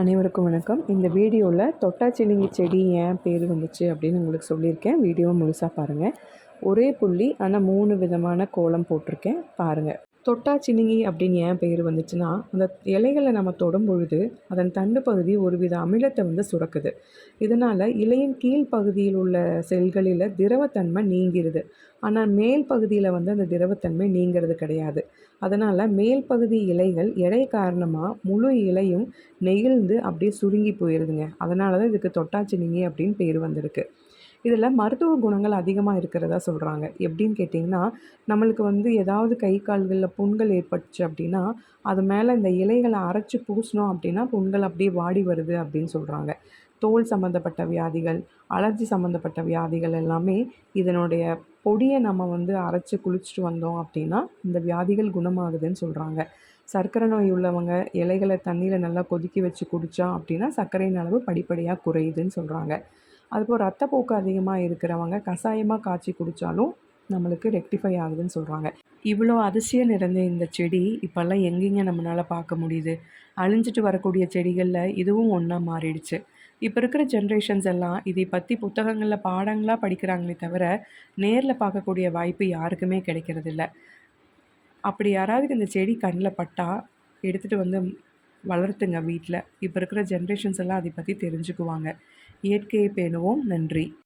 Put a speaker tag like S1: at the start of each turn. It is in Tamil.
S1: அனைவருக்கும் வணக்கம். இந்த வீடியோவில் தொட்டாச்சிலிங்கி செடி ஏன் பேர் வந்துச்சு அப்படின்னு உங்களுக்கு சொல்லியிருக்கேன். வீடியோ முழுசாக பாருங்கள் ஒரே புள்ளி ஆனால் மூணு விதமான கோலம் போட்டிருக்கேன். பாருங்கள் தொட்டாச்சினிங்கி அப்படின்னு ஏன் பேர் வந்துச்சுன்னா அந்த இலைகளை நம்ம தொடும் பொழுது அதன் தண்டு பகுதி ஒருவித அமிலத்தை வந்து சுரக்குது. இதனால் இலையின் கீழ் பகுதியில் உள்ள செல்களில் திரவத்தன்மை நீங்கிருது. ஆனால் மேல் பகுதியில் வந்து அந்த திரவத்தன்மை நீங்கிறது கிடையாது. அதனால் மேல் பகுதி இலைகள் எடை காரணமாக முழு இலையும் நெகிழ்ந்து அப்படியே சுருங்கி போயிடுதுங்க அதனால தான் இதுக்கு தொட்டாச்சினிங்கி அப்படின்னு பேர் வந்திருக்கு. இதில் மருத்துவ குணங்கள் அதிகமாக இருக்கிறதா சொல்கிறாங்க. எப்படின்னு கேட்டிங்கன்னா நம்மளுக்கு வந்து ஏதாவது கை கால்களில் புண்கள் ஏற்பட்டுச்சு அப்படின்னா அது மேலே இந்த இலைகளை அரைச்சி பூசினோம் அப்படின்னா புண்கள் அப்படியே வாடி வருது அப்படின்னு சொல்கிறாங்க. தோல் சம்மந்தப்பட்ட வியாதிகள் அலர்ஜி சம்மந்தப்பட்ட வியாதிகள் எல்லாமே இதனுடைய பொடியை நம்ம வந்து அரைச்சி குளிச்சுட்டு வந்தோம் அப்படின்னா இந்த வியாதிகள் குணமாகுதுன்னு சொல்கிறாங்க. சர்க்கரை நோய் உள்ளவங்க இலைகளை தண்ணியில் நல்லா கொதிக்க வச்சு குடித்தா அப்படின்னா சர்க்கரையின் அளவு படிப்படியாக குறையுதுன்னு சொல்கிறாங்க. அதுபோல் ரத்தப்போக்கு அதிகமாக இருக்கிறவங்க கஷாயமாக காய்ச்சி குடித்தாலும் நம்மளுக்கு ரெக்டிஃபை ஆகுதுன்னு சொல்கிறாங்க இவ்வளோ அதிசயம் நிறைந்த இந்த செடி இப்போல்லாம் எங்கெங்க நம்மளால் பார்க்க முடியுது? அழிஞ்சிட்டு வரக்கூடிய செடிகளில் இதுவும் ஒன்றா மாறிடுச்சு. இப்போ இருக்கிற ஜென்ரேஷன்ஸ் எல்லாம் இதை பற்றி புத்தகங்களில் பாடங்களாக படிக்கிறாங்களே தவிர நேரில் பார்க்கக்கூடிய வாய்ப்பு யாருக்குமே கிடைக்கிறதில்ல. அப்படி யாராவது இந்த செடி கண்ணில் பட்டால் எடுத்துகிட்டு வந்து வளர்த்துங்க வீட்டில் இப்போ இருக்கிற ஜென்ரேஷன்ஸ் எல்லாம் அதை பற்றி தெரிஞ்சுக்குவாங்க. இயற்கையை பேணுவோம். நன்றி.